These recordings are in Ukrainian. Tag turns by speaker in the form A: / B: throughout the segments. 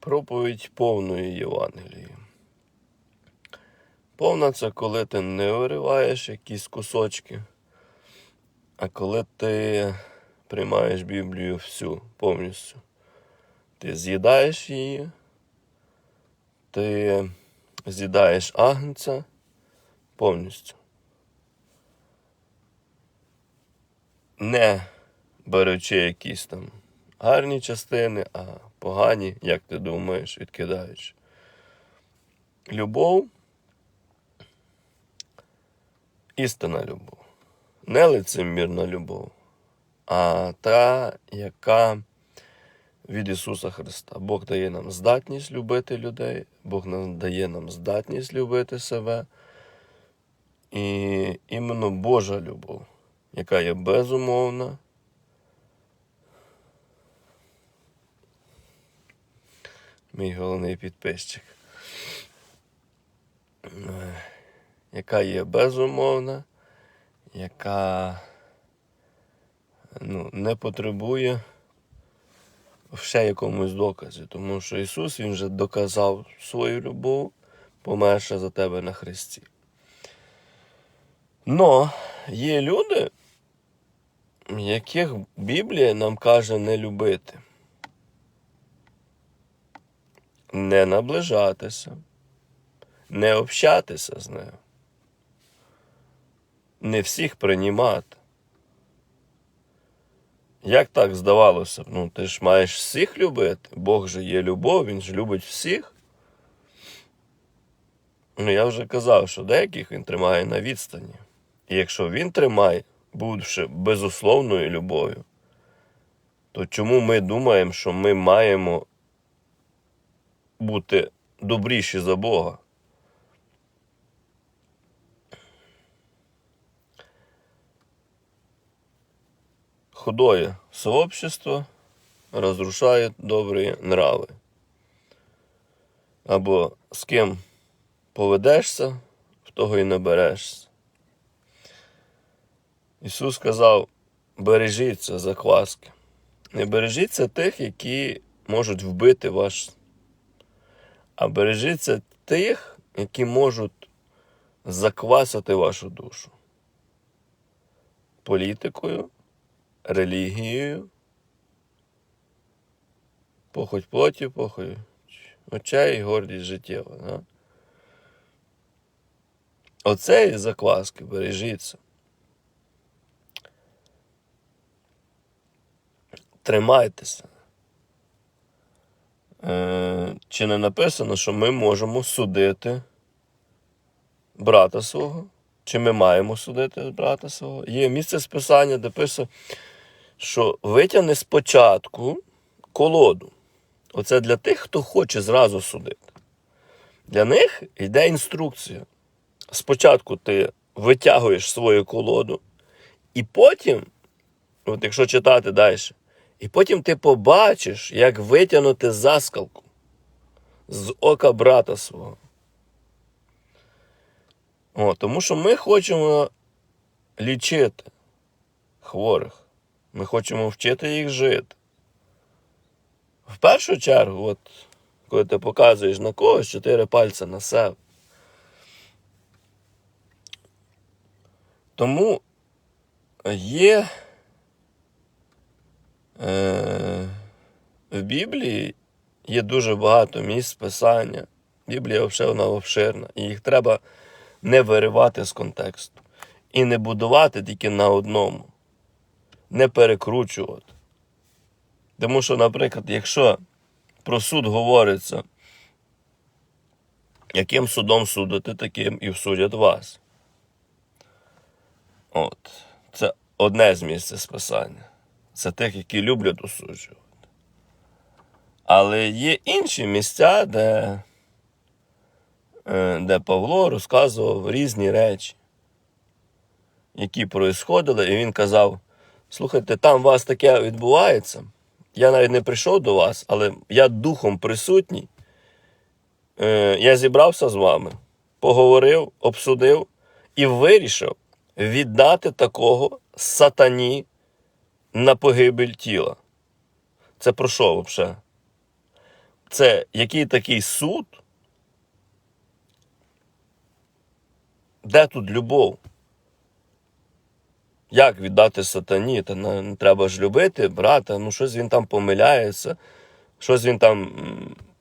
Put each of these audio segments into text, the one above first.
A: проповідь повної Євангелії. Повна це коли ти не вириваєш якісь кусочки, а коли ти приймаєш Біблію всю повністю. Ти з'їдаєш її, ти з'їдаєш агнця повністю. Не беручи якісь там гарні частини, а погані, як ти думаєш, відкидаючи. Любов істинна любов. Не лицемірна любов, а та, яка від Ісуса Христа. Бог дає нам здатність любити людей, Бог дає нам здатність любити себе. І іменно Божа любов, яка є безумовна. Мій головний підписчик. Е, Яка є безумовна, яка ну, не потребує ще якомусь доказі. Тому що Ісус Він вже доказав свою любов, померше за тебе на Христі. Но є люди, яких Біблія нам каже не любити, не наближатися, не общатися з нею, не всіх приймати. Як так здавалося б? Ну, ти ж маєш всіх любити. Бог же є любов, Він ж любить всіх. Ну, я вже казав, що деяких він тримає на відстані. І якщо він тримає, будучи безусловною любов'ю, то чому ми думаємо, що ми маємо бути добріші за Бога? Худое сообщество разрушает добрі нрави. Або з ким поведешся, в того і наберешся. Ісус сказав: бережіться закваски. Не бережіться тих, які можуть вбити вас, а бережіться тих, які можуть заквасити вашу душу. Політикою, релігією, похоть плоті, похоть очей і гордість життєва. Да? Оцеї закваски бережіться. Тримайтеся. Е, чи не написано, що ми можемо судити брата свого? Чи ми маємо судити брата свого? Є місце списання, де пише, що витягни спочатку колоду. Оце для тих, хто хоче зразу судити. Для них йде інструкція. Спочатку ти витягуєш свою колоду, і потім, от якщо читати далі, і потім ти побачиш, як витягнути заскалку з ока брата свого. О, тому що ми хочемо лічити хворих. Ми хочемо вчити їх жити. В першу чергу, от, коли ти показуєш на когось чотири пальця на себе. Тому є в Біблії є дуже багато місць писання. Біблія взагалі вона обширна. І їх треба не виривати з контексту. І не будувати тільки на одному. Не перекручувати. Тому що, наприклад, якщо про суд говориться, яким судом судити, таким і всудять вас. От. Це одне з місць списання. Це тих, які люблять осуджувати. Але є інші місця, де, е, де Павло розказував різні речі, які происходили, і він казав: слухайте, там у вас таке відбувається. Я навіть не прийшов до вас, але я духом присутній. Е, Я зібрався з вами, поговорив, обсудив і вирішив віддати такого сатані на погибель тіла. Це про що взагалі? це який такий суд? Де тут любов? Як віддати сатані? Та не треба ж любити брата, ну щось він там помиляється, щось він там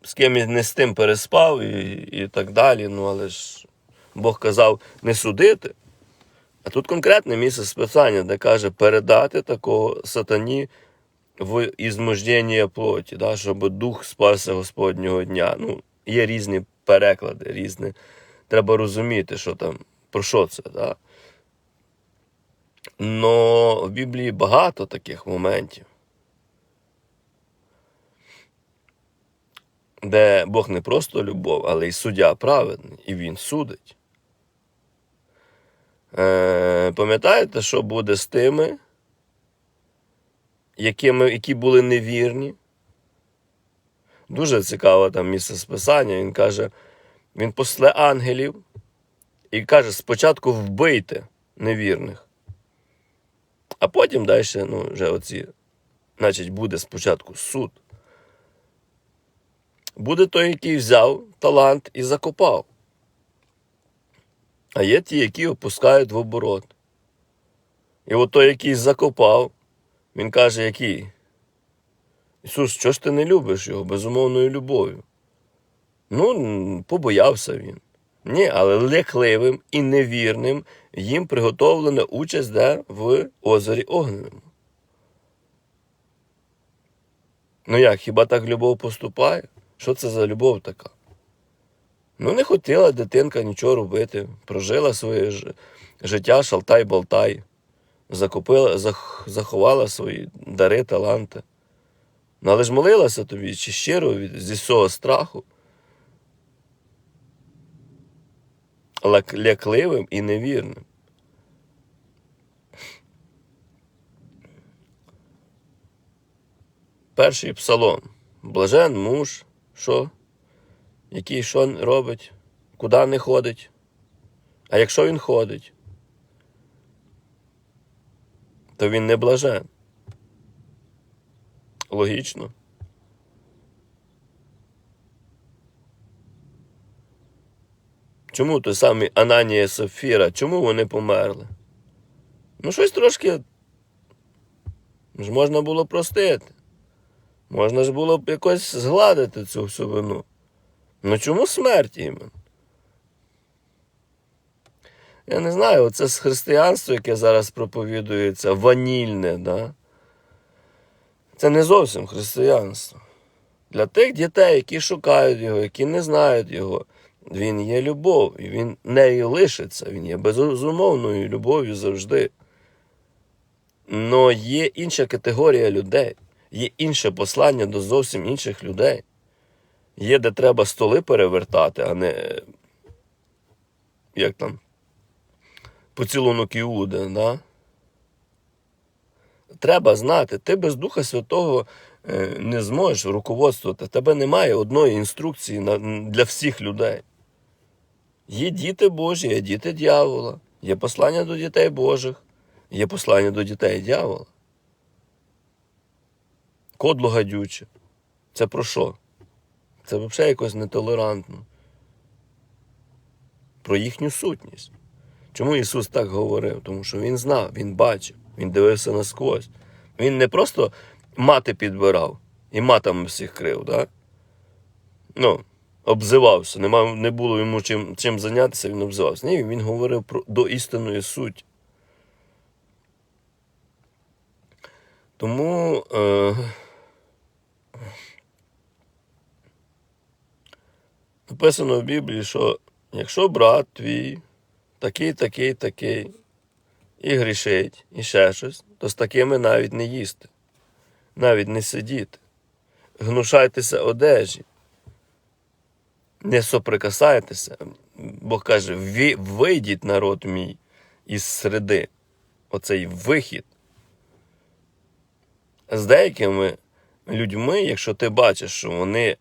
A: з кимось не з тим переспав і, і так далі. Ну, але ж Бог казав не судити. А тут конкретне місце списання, де каже передати такого сатані в ізмождення плоті, да, щоб дух спався Господнього дня. Ну, є різні переклади, різні. Треба розуміти, що там, про що це. Да. Но в Біблії багато таких моментів, де Бог не просто любов, але й суддя праведний, і Він судить. Е, пам'ятаєте, що буде з тими, якими, які були невірні? Дуже цікаве там місце списання. Він каже, він после ангелів і каже: спочатку вбийте невірних. А потім далі, ну, вже оці, значить, буде спочатку суд. Буде той, який взяв талант і закопав. А є ті, які опускають в оборот. І от той, який закопав, він каже, який? Ісус, що ж ти не любиш його безумовною любов'ю? Ну, побоявся він. Ні, але лякливим і невірним їм приготовлена участь де в озері Огневому. Ну як, хіба так любов поступає? Що це за любов така? Ну, не хотіла дитинка нічого робити. Прожила своє життя шалтай-болтай, закупила, зах, заховала свої дари, таланти. Ну, але ж молилася тобі чи щиро від, зі всього страху. лак- лякливим і невірним. Перший псалом. Блажен муж, що? Який що робить, куди не ходить. А якщо він ходить, то він не блажен. Логічно. Чому той самий Ананія і Сафіра? Чому вони померли? Ну, щось трошки ж можна було простити. Можна ж було б якось згладити цю всю вину. Ну чому смерть іменно? Я не знаю, оце з християнство, яке зараз проповідується, ванільне, да? це не зовсім християнство. Для тих дітей, які шукають його, які не знають його, він є любов, і він нею лишиться, він є безумовною любов'ю завжди. Но є інша категорія людей, є інше послання до зовсім інших людей. Є, де треба столи перевертати, а не як там поцілунок Іуди, да? Треба знати, ти без Духа Святого е, не зможеш руководствувати. Тебе немає одної інструкції для всіх людей. Є діти Божі, є діти дьявола, є послання до дітей Божих, є послання до дітей дьявола. Кодло гадюче. Це про що? Це взагалі якось нетолерантно. Про їхню сутність. Чому Ісус так говорив? Тому що Він знав, Він бачив, Він дивився насквозь. Він не просто мати підбирав і матами всіх крив, да? ну, обзивався, не, мав, не було йому чим, чим зайнятися, він обзивався. Ні, він говорив про, до істинної суті. Тому е, написано в Біблії, що якщо брат твій такий, такий, такий, і грішить, і ще щось, то з такими навіть не їсти, навіть не сидіти. Гнушайтеся одежі, не соприкасайтеся. Бог каже, «Ви- вийдіть народ мій із середи. Оцей вихід. З деякими людьми, якщо ти бачиш, що вони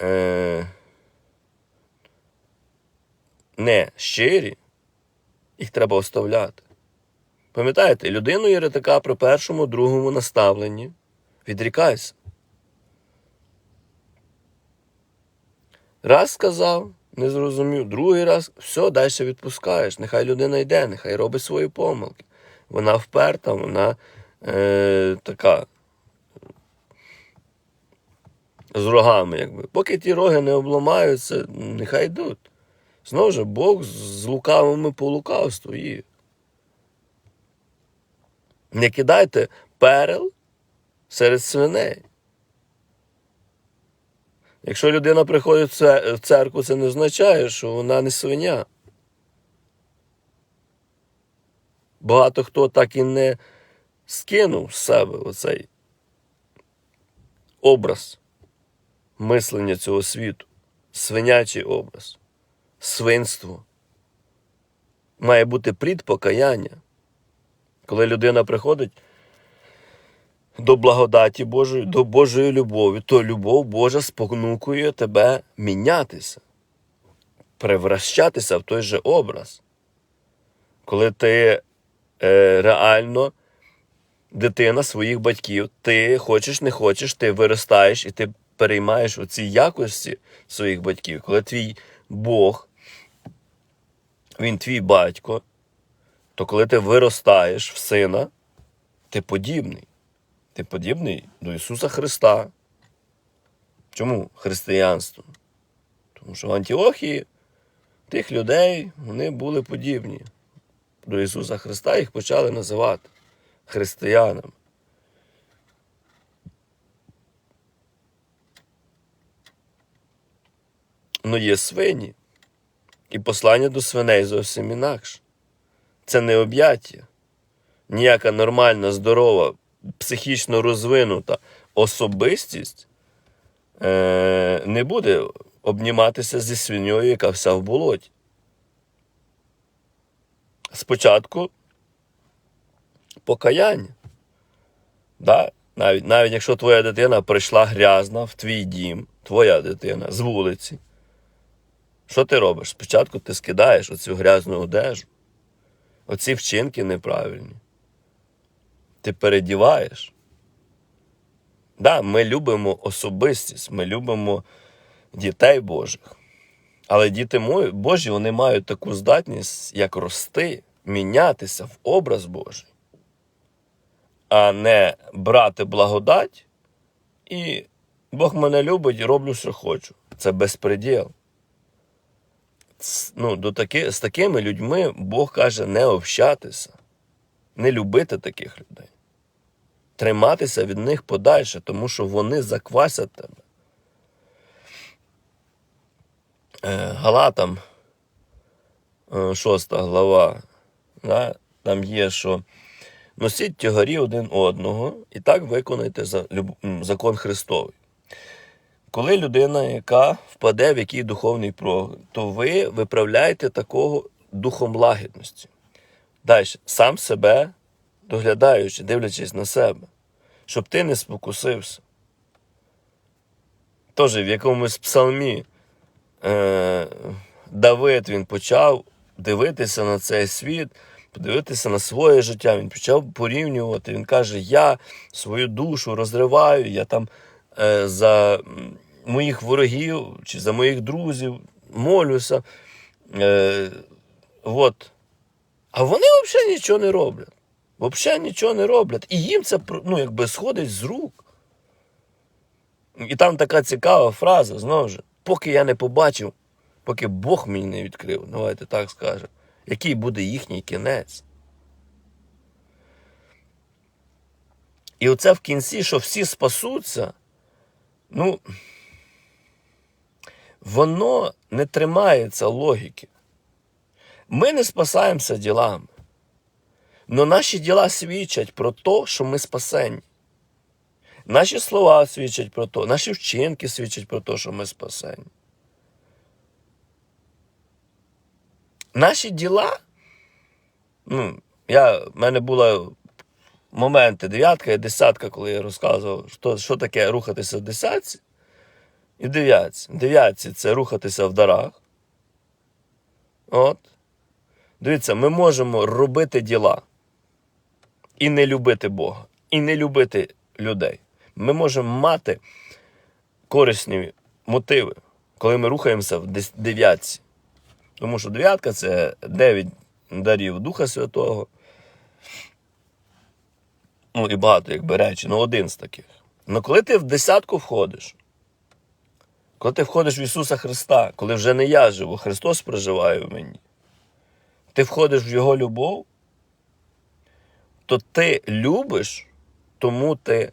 A: е, не щирі, їх треба оставляти. Пам'ятаєте, людину єретика при першому, другому наставленні відрікайся. Раз сказав, не зрозумів, другий раз, все, далі відпускаєш. Нехай людина йде, нехай робить свої помилки. Вона вперта, вона е, така з рогами, якби. Поки ті роги не обламаються, нехай йдуть. Знову ж, Бог з лукавими по лукавству їх. Не кидайте перел серед свиней. Якщо людина приходить в церкву, це не означає, що вона не свиня. Багато хто так і не скинув з себе оцей образ мислення цього світу, свинячий образ, свинство. Має бути плід покаяння. Коли людина приходить до благодаті Божої, до Божої любові, то любов Божа спонукує тебе мінятися, превращатися в той же образ. Коли ти е, реально дитина своїх батьків, ти хочеш, не хочеш, ти виростаєш і ти переймаєш оці якості своїх батьків, коли твій Бог, він твій батько, то коли ти виростаєш в сина, ти подібний. Ти подібний до Ісуса Христа. Чому християнство? Тому що в Антіохії тих людей вони були подібні. До Ісуса Христа їх почали називати християнами. Ну, є свині. І послання до свиней зовсім інакше. Це не об'яття. Ніяка нормальна, здорова, психічно розвинута особистість е, не буде обніматися зі свиньою, яка вся в болоті. Спочатку покаяння. Да? Навіть, навіть якщо твоя дитина прийшла грязна в твій дім, твоя дитина з вулиці, що ти робиш? Спочатку ти скидаєш оцю грязну одежу, оці вчинки неправильні. Ти передіваєш. Да, ми любимо особистість, ми любимо дітей Божих. Але діти Божі вони мають таку здатність, як рости, мінятися в образ Божий, а не брати благодать і Бог мене любить і роблю, що хочу. Це безпреділ. Ну, до таки, з такими людьми Бог каже не общатися, не любити таких людей. Триматися від них подальше, тому що вони заквасять тебе. Е, Галатам, е, шоста глава, да, там є, що носіть тягарі один одного і так виконайте закон Христовий. Коли людина, яка впаде в який духовний прогин, то ви виправляєте такого духом лагідності. Далі, сам себе доглядаючи, дивлячись на себе, щоб ти не спокусився. Тож в якомусь псалмі е, Давид він почав дивитися на цей світ, подивитися на своє життя. Він почав порівнювати. Він каже: Я свою душу розриваю, я там е, за моїх ворогів чи за моїх друзів молюся. Е, от. А вони взагалі нічого не роблять. Взагалі нічого не роблять. І їм це ну, якби сходить з рук. І там така цікава фраза, знову ж, поки я не побачив, поки Бог мені не відкрив, давайте так скажемо, який буде їхній кінець. І оце в кінці, що всі спасуться, ну, воно не тримається логіки. Ми не спасаємося ділами. Но наші діла свідчать про те, що ми спасені. Наші слова свідчать про те, наші вчинки свідчать про те, що ми спасені. Наші діла. Ну, я, в мене були моменти дев'ятка і десятка, коли я розказував, що, що таке рухатися в десятці і дев'ятці. Дев'ятці це рухатися в дарах. От. Дивіться, ми можемо робити діла і не любити Бога, і не любити людей. Ми можемо мати корисні мотиви, коли ми рухаємося в дев'ятці. Тому що дев'ятка це дев'ять дарів Духа Святого. Ну і багато, якби речі, ну один з таких. Ну коли ти в десятку входиш, коли ти входиш в Ісуса Христа, коли вже не я живу, Христос проживає в мені, ти входиш в Його любов, то ти любиш, тому ти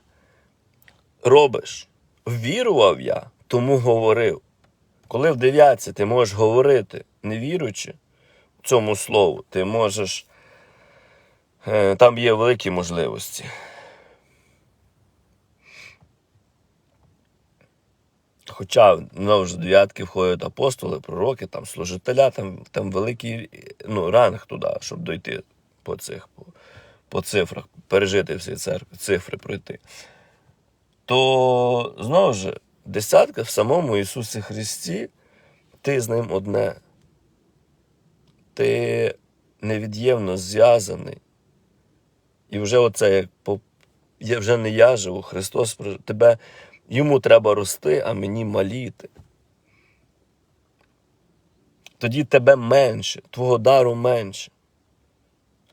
A: робиш. Вірував я, тому говорив. Коли в дев'ятці ти можеш говорити, не віруючи цьому слову, ти можеш. е, Там є великі можливості. Хоча знову ж дев'ятки входять апостоли, пророки, там служителя, там, там великий ну, ранг туди, щоб дойти по цих по, по цифрах, пережити всі церкви, цифри пройти. То знову ж, десятка в самому Ісусі Христі, ти з ним одне. Ти невід'ємно зв'язаний. І вже оце як по, вже не я живу, Христос тебе. Йому треба рости, а мені маліти. Тоді тебе менше, твого дару менше.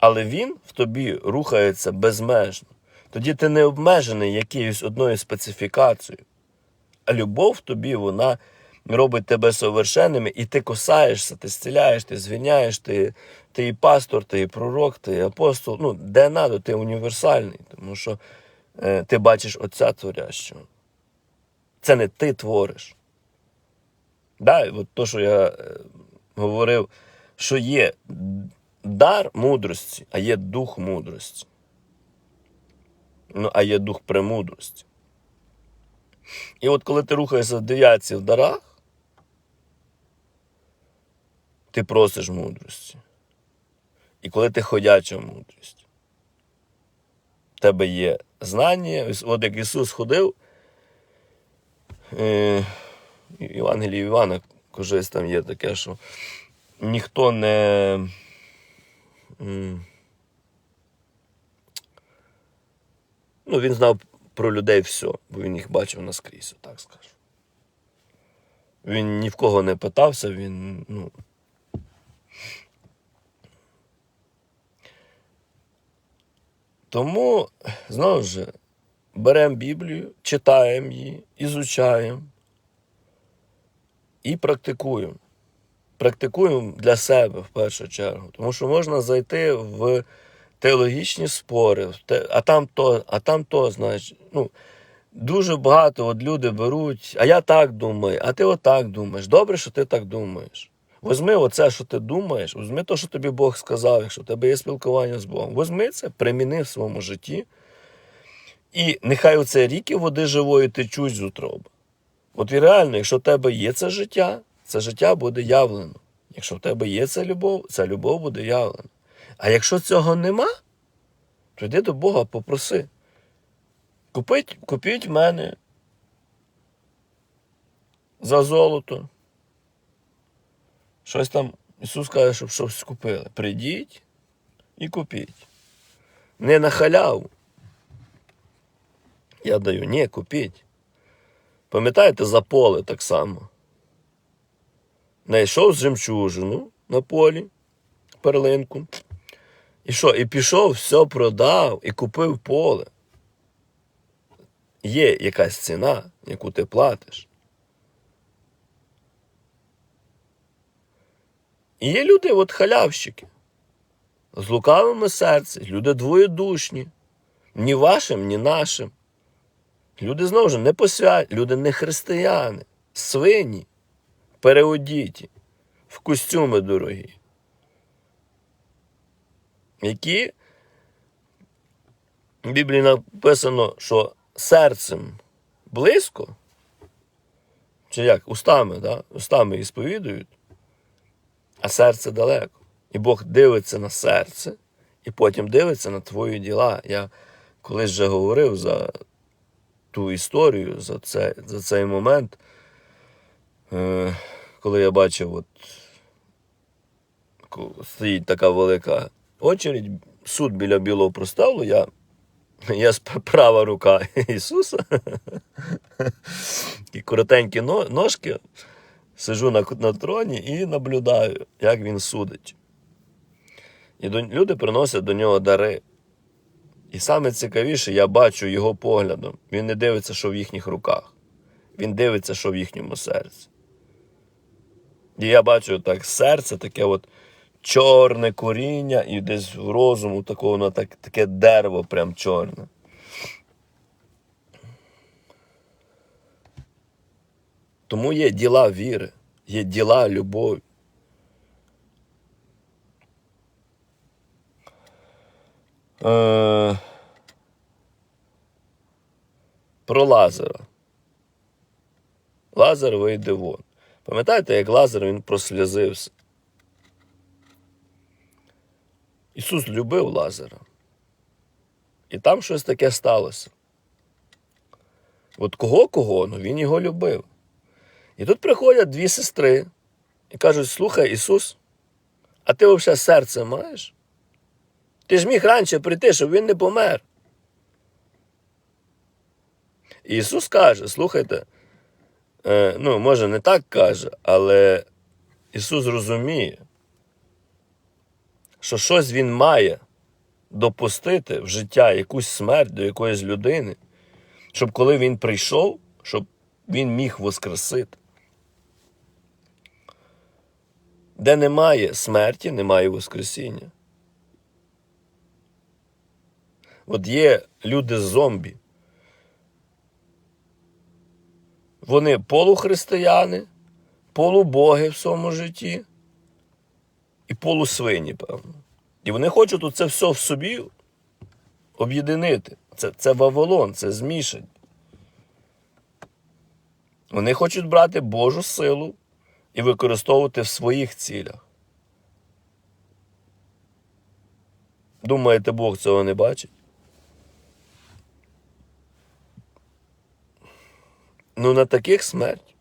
A: Але він в тобі рухається безмежно. Тоді ти не обмежений якоюсь одною специфікацією. А любов в тобі, вона робить тебе совершенними, і ти косаєшся, ти зціляєш, ти звільняєш, ти, ти і пастор, ти і пророк, ти і апостол. Ну, де надо, ти універсальний, тому що е, ти бачиш Отця Творящого. Це не ти твориш. Да, от то, що я е, говорив, що є дар мудрості, а є дух мудрості. Ну, а є дух премудрості. І от коли ти рухаєшся в дев'ятці в дарах, ти просиш мудрості. І коли ти ходяча мудрість, в тебе є знання, от як Ісус ходив, е, Євангелії Івана кожись там є таке, що ніхто не. Ну, він знав про людей все, бо він їх бачив наскрізь, так скажу. Він ні в кого не питався, він, ну. Тому, знову ж, беремо Біблію, читаємо її, ізучаємо і практикуємо. Практикуємо для себе в першу чергу. Тому що можна зайти в теологічні спори, а там то, а там то, знаєш, ну, дуже багато от люди беруть, а я так думаю, а ти отак думаєш. Добре, що ти так думаєш. Возьми оце, що ти думаєш, возьми те, що тобі Бог сказав, якщо в тебе є спілкування з Богом. Возьми це, приміни в своєму житті. І нехай оце ріки води живої течуть з утроби. От і реально, якщо в тебе є це життя, це життя буде явлено. Якщо в тебе є ця любов, ця любов буде явлена. А якщо цього нема, то йди до Бога, попроси. Купіть, купіть мене за золото. Щось там Ісус каже, щоб щось купили. Прийдіть і купіть. Не на халяву. Я даю, ні, купіть. Пам'ятаєте, за поле так само. Найшов жемчужину на полі, перлинку. І що? І пішов, все продав і купив поле. Є якась ціна, яку ти платиш. І є люди, от халявщики, з лукавими серцем, люди двоєдушні, ні вашим, ні нашим. Люди знову ж не посвят, люди не християни, свині, переодіті, в костюми дорогі, які в Біблії написано, що серцем близько, чи як, устами, да? устами і сповідують, а серце далеко. І Бог дивиться на серце, і потім дивиться на твої діла. Я колись вже говорив за ту історію, за, це, за цей момент, е, коли я бачив, от, стоїть така велика очередь, суд біля білого проставлу, я, я права рука Ісуса, і коротенькі ножки, сижу на, на троні і наблюдаю, як він судить. І до, люди приносять до нього дари. І саме цікавіше, я бачу його поглядом. Він не дивиться, що в їхніх руках. Він дивиться, що в їхньому серці. І я бачу так серце, таке от чорне коріння, і десь в розуму такого, воно так, таке дерево прям чорне. Тому є діла віри, є діла любові. Е, Про Лазара. Лазар вийде вон. Пам'ятаєте, як Лазар він прослізився? Ісус любив Лазара. І там щось таке сталося. От кого кого, ну він його любив. І тут приходять дві сестри і кажуть: слухай, Ісус, а ти взагалі серце маєш? Ти ж міг раніше прийти, щоб він не помер. Ісус каже: слухайте, е, ну, може, не так каже, але Ісус розуміє, що щось Він має допустити в життя якусь смерть до якоїсь людини, щоб коли він прийшов, щоб він міг воскресити. Де немає смерті, немає Воскресіння. От є люди зомбі. Вони полухристияни, полубоги в своєму житті і полусвині, певно. І вони хочуть це все в собі об'єдинити. Це, це Вавилон, це змішань. Вони хочуть брати Божу силу і використовувати в своїх цілях. Думаєте, Бог цього не бачить? Ну, на таких смерть.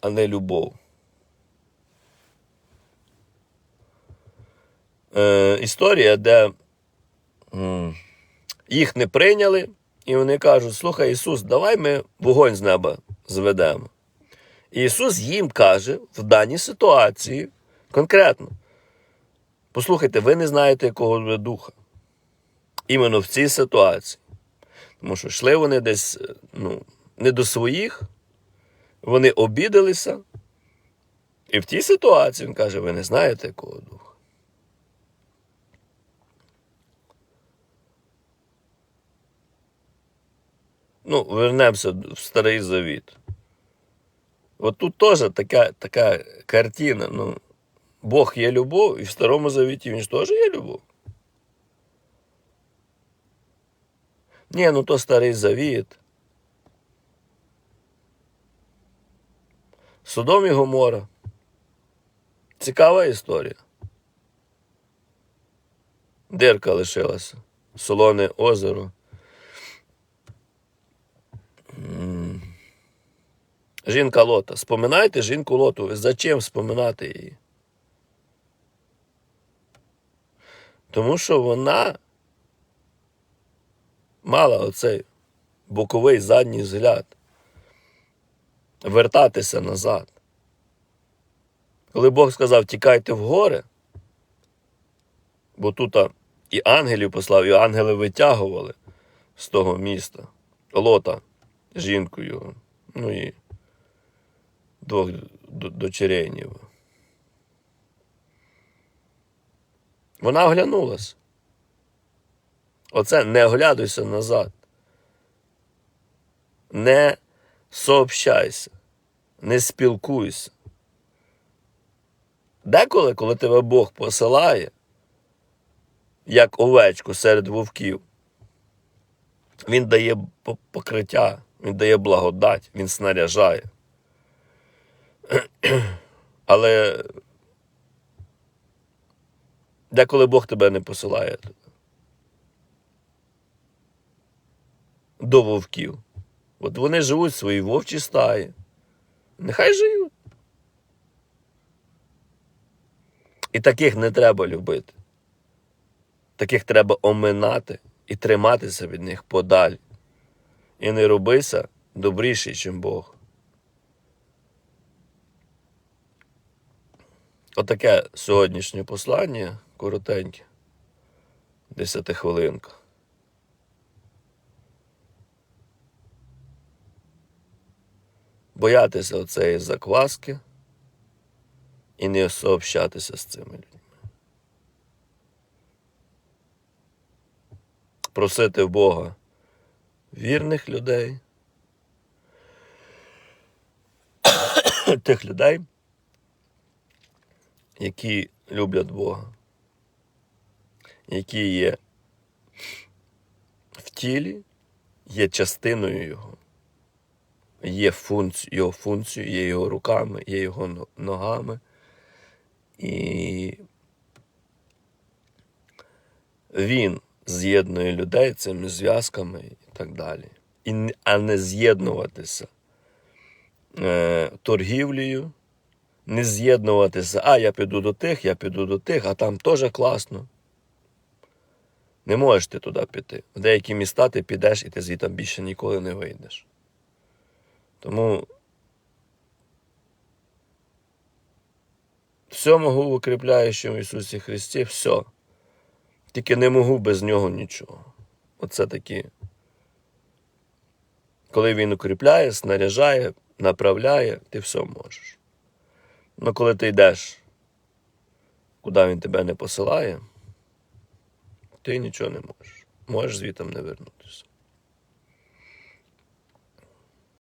A: А не любов. Е, історія, де їх не прийняли, і вони кажуть: Слухай, Ісус, давай ми вогонь з неба зведемо. І Ісус їм каже в даній ситуації конкретно: послухайте, ви не знаєте, якого духа. Іменно в цій ситуації. Тому що йшли вони десь е, ну, не до своїх, вони обідалися. І в тій ситуації він каже: ви не знаєте, якого духа. Ну, вернемося в Старий Завіт. От тут теж така, така картина. Ну, Бог є любов, і в Старому Завіті він ж теж є любов. Ні, ну то Старий Завіт. Содом і Гомора. Цікава історія. Дирка лишилася. Солоне озеро. Жінка Лота. Споминайте жінку Лоту. Зачем споминати її? Тому що вона мала оцей боковий задній взгляд. Вертатися назад. Коли Бог сказав, тікайте в гори, бо тут і ангелів послав, і ангели витягували з того міста Лота, жінку його, ну і двох д- дочерейнів. Вона оглянулась. Оце не оглядуйся назад. Не сообщайся, не спілкуйся. Деколи, коли тебе Бог посилає, як овечку серед вовків, Він дає покриття, Він дає благодать, Він снаряжає. Але деколи Бог тебе не посилає до вовків. От вони живуть в своїй вовчій стаї. Нехай живуть. І таких не треба любити. Таких треба оминати і триматися від них подалі. і не робися добріший, чим Бог. Отаке сьогоднішнє послання коротеньке, десятихвилинка. Боятися оцеї закваски і не сообщатися з цими людьми. Просити в Бога вірних людей, тих людей, які люблять Бога, які є в тілі, є частиною Його, є функці, його функцією, є його руками, є його ногами. І він з'єднує людей цими зв'язками і так далі. І, а не з'єднуватися е, торгівлею, не з'єднуватися, а я піду до тих, я піду до тих, а там теж класно. Не можеш ти туди піти. В деякі міста ти підеш і ти звідти більше ніколи не вийдеш. Тому все можу в укріпляючому Ісусі Христі, все. Тільки не можу без нього нічого. Оце такі. Коли він укріпляє, снаряжає, направляє, ти все можеш. Ну коли ти йдеш, куди він тебе не посилає, ти нічого не можеш. Можеш звітом не вернутися.